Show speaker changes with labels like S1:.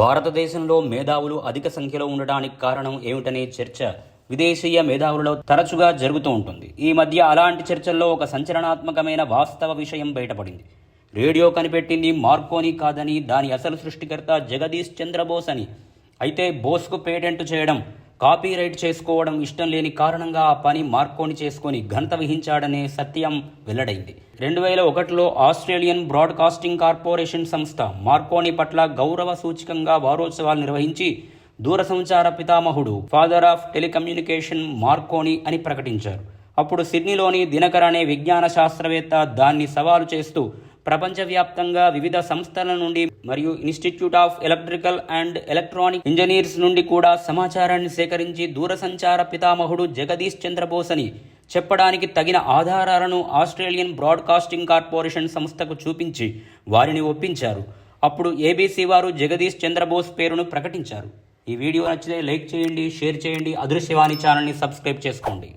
S1: భారతదేశంలో మేధావులు అధిక సంఖ్యలో ఉండడానికి కారణం ఏమిటనే చర్చ విదేశీయ మేధావులలో తరచుగా జరుగుతూ ఉంటుంది. ఈ మధ్య అలాంటి చర్చల్లో ఒక సంచలనాత్మకమైన వాస్తవ విషయం బయటపడింది. రేడియో కనిపెట్టింది మార్కోని కాదని దాని అసలు సృష్టికర్త జగదీష్ చంద్రబోస్ అని. అయితే బోస్కు పేటెంట్ చేయడం కాపీరైట్ చేసుకోవడం ఇష్టం లేని కారణంగా ఆ పని మార్కోని చేసుకొని ఘనత వహించాడనే సత్యం వెల్లడైంది. రెండు వేల ఒకటిలో ఆస్ట్రేలియన్ బ్రాడ్కాస్టింగ్ కార్పొరేషన్ సంస్థ మార్కోని పట్ల గౌరవ సూచకంగా వారోత్సవాలు నిర్వహించి దూరసంచార పితామహుడు ఫాదర్ ఆఫ్ టెలికమ్యూనికేషన్ మార్కోని అని ప్రకటించారు. అప్పుడు సిడ్నీలోని దినకర్ అనే విజ్ఞాన శాస్త్రవేత్త దాన్ని సవాలు చేస్తూ ప్రపంచవ్యాప్తంగా వివిధ సంస్థల నుండి మరియు institute of electrical and electronic engineers నుండి కూడా సమాచారాన్ని సేకరించి దూరసంచార పితామహుడు జగదీష్ చంద్రబోస్ అని చెప్పడానికి తగిన ఆధారాలను ఆస్ట్రేలియన్ బ్రాడ్కాస్టింగ్ కార్పొరేషన్ సంస్థకు చూపించి వారిని ఒప్పించారు. అప్పుడు ఏబీసీ వారు జగదీష్ చంద్రబోస్ పేరును ప్రకటించారు. ఈ వీడియో నచ్చితే లైక్ చేయండి షేర్ చేయండి అదృశ్యవాణి ఛానల్ని సబ్స్క్రైబ్ చేసుకోండి.